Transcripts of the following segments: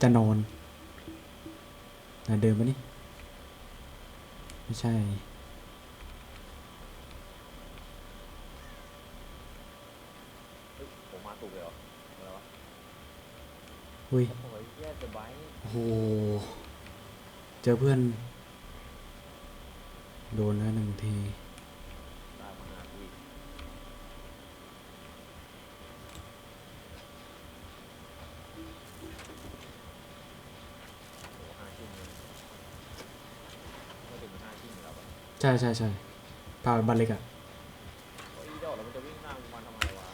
จะนอนน่ะเดินมานี่ไม่ใช่เฮ้ยผมมาถูกเลยเหรออะไรวะอุ้ย โอ้ยแย่จะไบค์โอ้โห เจอเพื่อน โดนแล้วหนึ่งที ตามมาหากูอีกโอ้ห้าชิ้นเลยไม่ถึงห้าชิ้นอยู่แล้วปะ ใช่ใช่ใช่พาไปบ้านเล็กอะโอ้ยอีดอกแล้วมันจะวิ่งหน้ากูมาทำไมวะ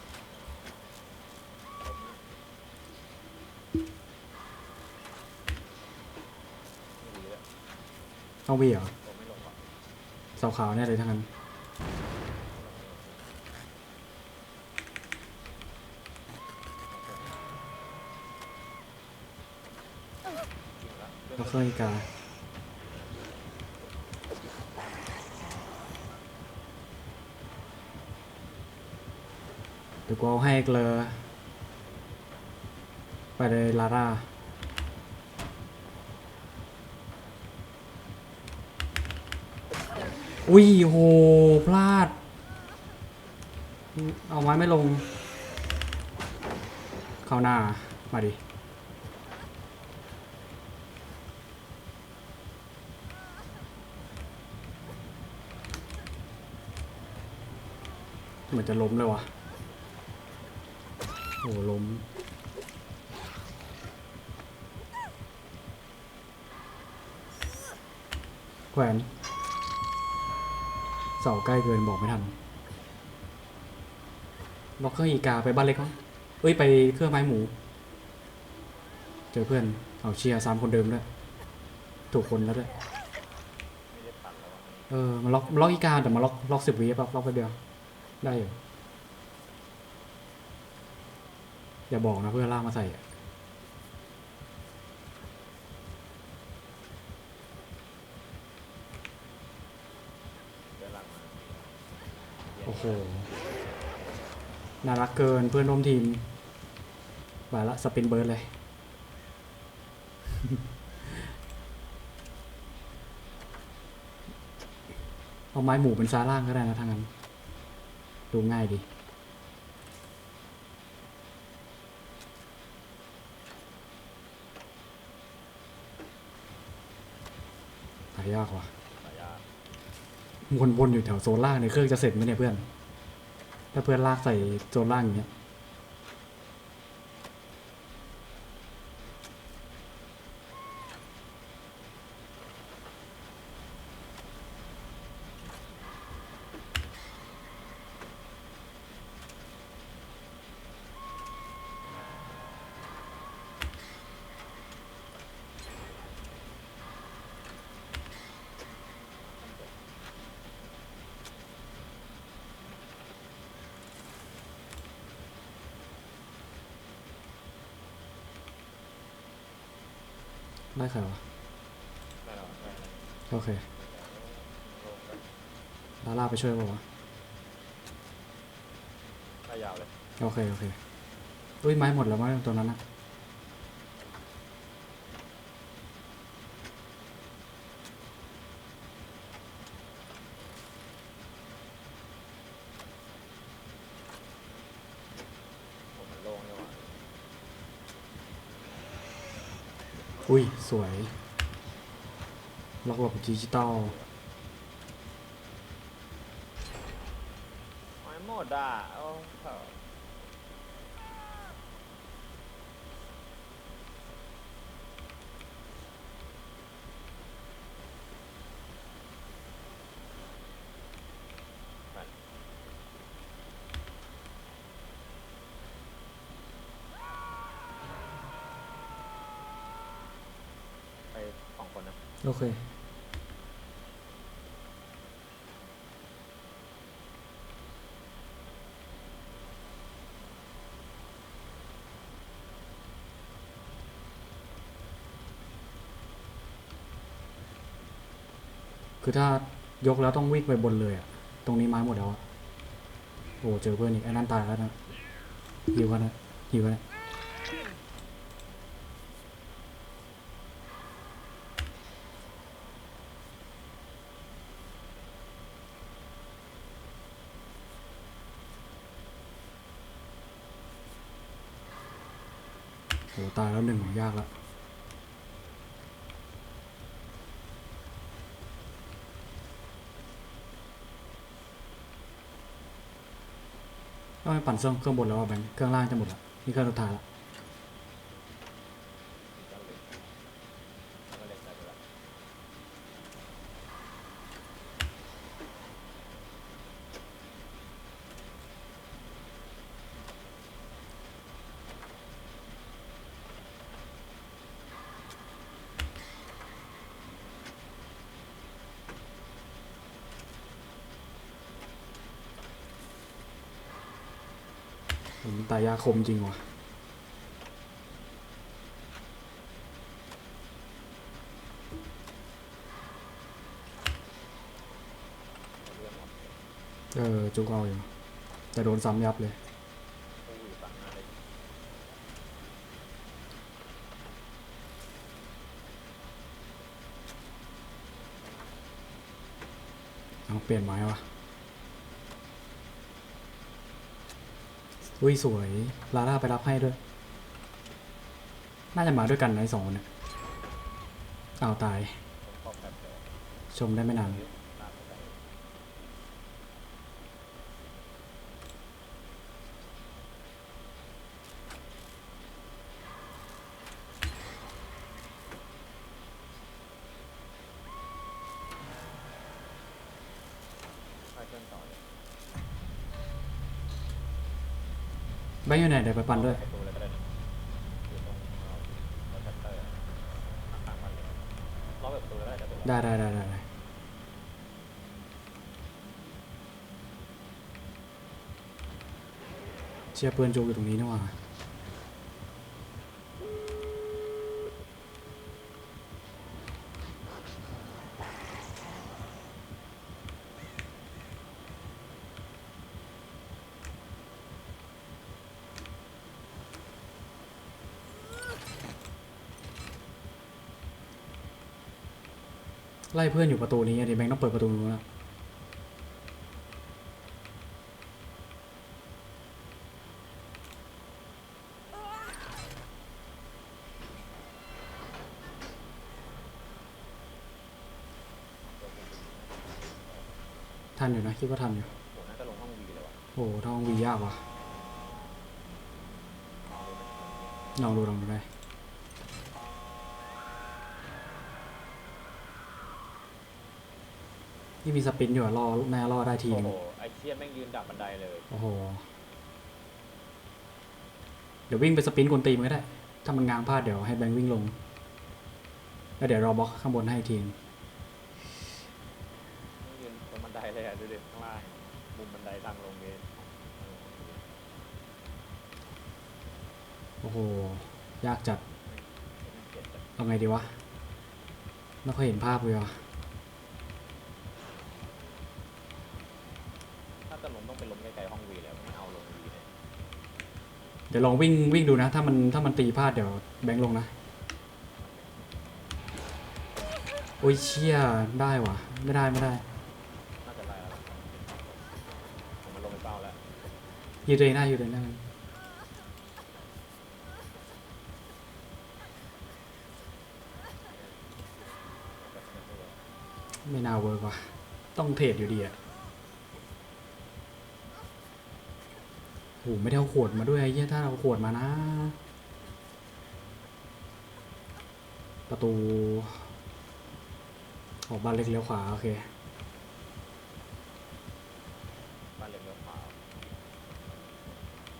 ผมนะไม่ดีแล้วต้องวีเหรอผมไม่ลงว่ะเสาขาวแน่เลยทั้งนั้น จริงแล้วแล้วเคยกา เดี๋ยวกูเอาให้เกลอไปเลยลาร่าอุ้ยโห พลาด เอาไม้ไม่ลง เข้าหน้า มาดิ เหมือนจะล้มเลยวะโอ้ล้มแขวนเสาใกล้เกินบอกไม่ทันล็อกเครื่องอีกาไปบ้านเล็กมั้งเอ้ย ไปเครื่องไม้หมู เจอเพื่อน เอาเชียร์สามคนเดิมด้วย ถูกคนแล้วด้วย เออ มาล็อกมาล็อกอีกาแต่มาล็อกล็อกสิบวิป่ะล็อกไปเดียว ได้อยู่ อย่าบอกนะเพื่อนลากมาใส่โอ้โห น่ารักเกินเพื่อนร่วมทีมบาละสปินเบิร์ดเลย เอาไม้หมูเป็นซาร่างก็ได้นะทางนั้น ดูง่ายดีายากว่ะวนๆอยู่แถวโซนล่างในเครื่องจะเสร็จไหมเนี่ยเพื่อน ถ้าเพื่อนลากใส่โซนล่างอย่างเงี้ย ได้ใครวะได้แล้วได้แล้วโอเคลงแล้วลาล่าไปช่วยป่าวะได้ยาวเลย โอเค โอเค อุ้ยไม้หมดแล้วมั้งตัวนั้นอะ ผมมันโล่งเลยว่ะ อุ้ย สวย ล็อกหลบดิจิตอล ไม่หมดอะโอ้โหไปไปสองคนนะ โอเคคือถ้ายกแล้วต้องวิ่งไปบนเลยอะตรงนี้ไม้หมดแล้วอะโอ้เจอเพื่อนอีกไอ้นั่นตายแล้วนะหิวกันนะหิวกันนะ โหตายแล้วหนึ่งยากละต้องไปปั่นเครื่องเครื่องบนแล้วอะแบงค์เครื่องล่างจะหมดละนี่เครื่องสุดท้ายละ มีกันเหล็กแล้วก็เหล็กใส่ไปแล้ว ผม ตายาคมจริงว่ะเออจุกเอาอยู่แต่โดนซ้ำยับเลยตู้องเลยเอาเปลี่ยนไม้วะ อุ้ยสวย ลาล่าไปรับให้ด้วย น่าจะมาด้วยกันนะไอ้สองคนเนี่ยเอาวตาย ชมได้ไม่นาน ตามไปได้ ไปเครื่องต่อเลย แบงค์อยู่ไหนเดี๋ยวไปปั่นด้วย ได้นะอยู่ตรงเอาเอาชัตเตอร์ข้างๆมันเลยเลยก็ได้แต่ตัวได้ได้ได้เชียร์ปืนจูอยู่ตรงนี้นี่หว่า ไล่เพื่อนอยู่ประตูนี้อะดิแบงค์ต้องเปิดประตูนู้นแล้วทันอยู่นะ คิดว่าทันอยู่โหน่าจะลงห้องวีเลยว่ะโอ้โหถ้าห้องวียากว่ะลองดูลองดูได้ นี่มีสปินอยู่อะรอแม่รอได้ทีโอ้นึงโหไอเชี่ยแม่งยืนดักบันไดเลยโอ้โห เดี๋ยววิ่งไปสปินกวนตีมนก็ได้ ถ้ามันง้างพลาดเดี๋ยวให้แบงค์วิ่งลง แล้วเดี๋ยวรอบล็อกข้างบนให้อีกทีนึงแม่งยืนตรงบันไดเลยอะดูดิข้างล่างมุมบันไดทางลงนี้โอ้โห ยากจัดเจ็บจัดเอาไงดีวะ ไม่ค่อยเห็นภาพเลยว่ะ เดี๋ยวลองวิ่งวิ่งดูนะ ถ้ามันถ้ามันตีพลาดเดี๋ยวแบงค์ลงนะ โอ้ยเชี่ยได้วะไม่ได้ไม่ได้น่าจะไล่แล้วล่ะผมมันลงไปเป้าแล้วยืดตัวเองได้ยืดตัวเองได้ไม่น่าเวิร์กว่ะต้องเทรดอยู่ดีอะ หไม่ได้เอาขวดมาด้วยไอ้เหี้ยถ้าเอาขวดมานะ ประตู ออกบ้านเล็กเลี้ยวขวา โอเค บ้านเล็กเลี้ยวขวา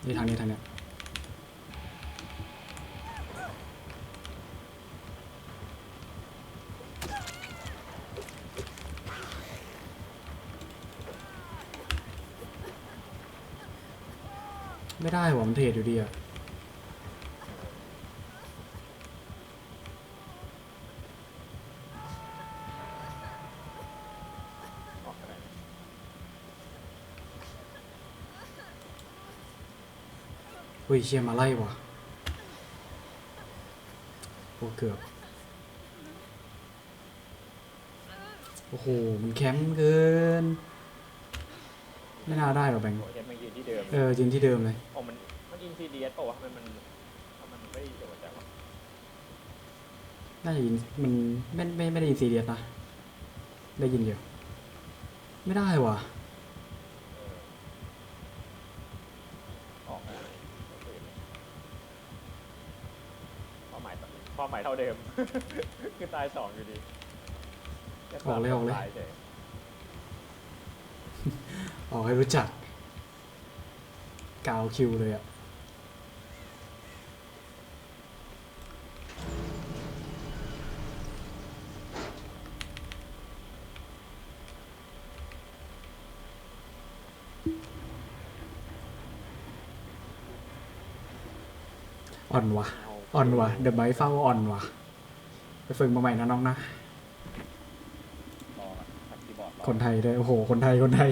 นี่ทางนี้ทางเนี้ย ไม่ได้หว่ามันเทรดอยู่ดีอะออกก็ได้นะเฮ้ยเชียมาไล่ว่ะโอ้เกือบ โอ้โห มันแคมป์เกิน ไม่น่าได้หรอกแบงค์โอ้ยแม่งยืนที่เดิมเออยืนที่เดิมเลย โอ้มันมันอินซีเดียสป่าวะทำไมมันทำไมมันไปไม่ได้ยินเสียงหัวใจวะได้ยินมันไม่ไม่ไม่ได้ยินซีเรียสนะ ได้ยินอยู่ไม่ได้ว่ะเออออกนะไม่เคยเลยเป้าหมายเป้าหมายเท่าเดิม คือตายสองอยู่ดีแค่ออกเลยออกเลย ตายฉ ออกให้รู้จัก กาวคิวเลยอะอ่อนวะเอาอ่อนวะเดอะไบเฝ้าอ่อนวะไปฝึกมาใหม่นะน้องนะ รอทำคีย์บอร์ดรอคนไทยด้วยโอ้โห คนไทย คนไทย